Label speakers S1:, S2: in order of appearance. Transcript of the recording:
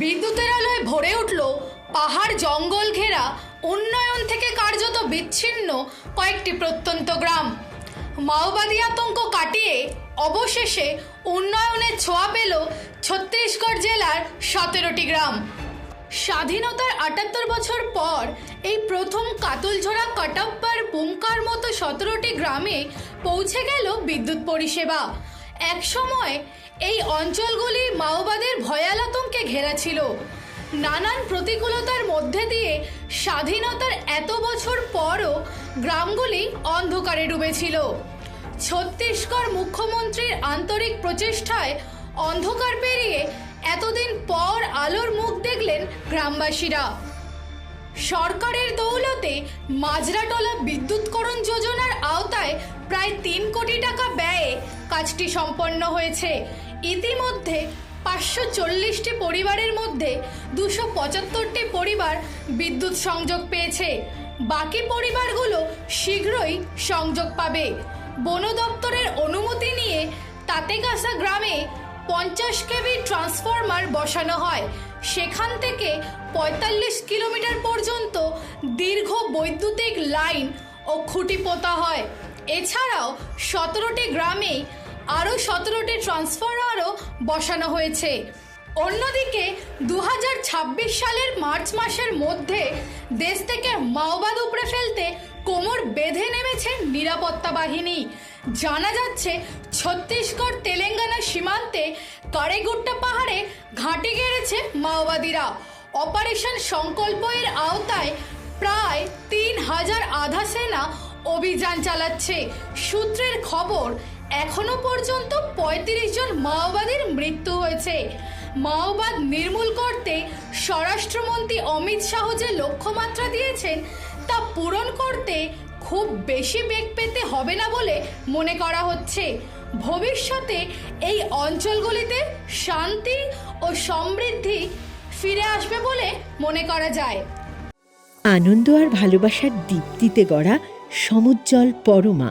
S1: বিদ্যুতের আলোয় ভরে উঠল পাহাড় জঙ্গল ঘেরা উন্নয়ন থেকে কার্যত বিচ্ছিন্ন কয়েকটি প্রত্যন্ত গ্রাম। মাওবাদী আতঙ্ক কাটিয়ে অবশেষে উন্নয়নের ছোঁয়া পেল ছত্তিশগড় জেলার সতেরোটি গ্রাম। স্বাধীনতার আটাত্তর বছর পর এই প্রথম কাতলঝোড়া কাটাপ্পার বুমকার মতো সতেরোটি গ্রামে পৌঁছে গেল বিদ্যুৎ পরিষেবা। একসময় এই অঞ্চলগুলি মাওবাদের ভয়াল ঘেরা ছিল। নানান প্রতিকূলতার মধ্যে দিয়ে স্বাধীনতার এত বছর পরও গ্রামগুলি অন্ধকারে ডুবেছিল। ছত্তিশগড় মুখ্যমন্ত্রীর আন্তরিক প্রচেষ্টায় অন্ধকার পেরিয়ে এতদিন পর আলোর মুখ দেখলেন গ্রামবাসীরা। সরকারের দৌলতে মাজরাটলা বিদ্যুৎকরণ যোজনার আওতায় প্রায় তিন কোটি টাকা ব্যয়ে কাজটি সম্পন্ন হয়েছে। ইতিমধ্যে পাঁচশো চল্লিশটি পরিবারের মধ্যে দুশো পঁচাত্তরটি পরিবার বিদ্যুৎ সংযোগ পেয়েছে। বাকি পরিবারগুলো শীঘ্রই সংযোগ পাবে। বন দপ্তরের অনুমতি নিয়ে তাতেগাসা গ্রামে পঞ্চাশ কেবি ট্রান্সফরমার বসানো হয়। সেখান থেকে পঁয়তাল্লিশ কিলোমিটার পর্যন্ত দীর্ঘ বৈদ্যুতিক লাইন ও খুঁটি পোতা হয়। এছাড়াও সতেরোটি গ্রামে আরও সতেরোটি ট্রান্সফরমারও বসানো হয়েছে। অন্যদিকে দু হাজার ছাব্বিশ সালের মার্চ মাসের মধ্যে দেশ থেকে মাওবাদ উপড়ে ফেলতে কোমর বেঁধে নেমেছে নিরাপত্তা বাহিনী। জানা যাচ্ছে, ছত্তিশগড় তেলেঙ্গানা সীমান্তে কারেগুট্টা পাহাড়ে ঘাঁটি গেড়েছে মাওবাদীরা। অপারেশন সংকল্প এর আওতায় প্রায় তিন হাজার আধা সেনা অভিযান চালাচ্ছে। সূত্রের খবর এখনও পর্যন্ত পঁয়ত্রিশ জন মাওবাদীর মৃত্যু হয়েছে। মাওবাদ নির্মূল করতে স্বরাষ্ট্রমন্ত্রী অমিত শাহ যে লক্ষ্যমাত্রা দিয়েছেন, তা পূরণ করতে খুব বেশি বেগ পেতে হবে না বলে মনে করা হচ্ছে। ভবিষ্যতে এই অঞ্চলগুলিতে শান্তি ও সমৃদ্ধি ফিরে আসবে বলে মনে করা যায়।
S2: আনন্দ আর ভালোবাসার দীপ্তিতে গড়া সমুজ্জ্বল পরমা।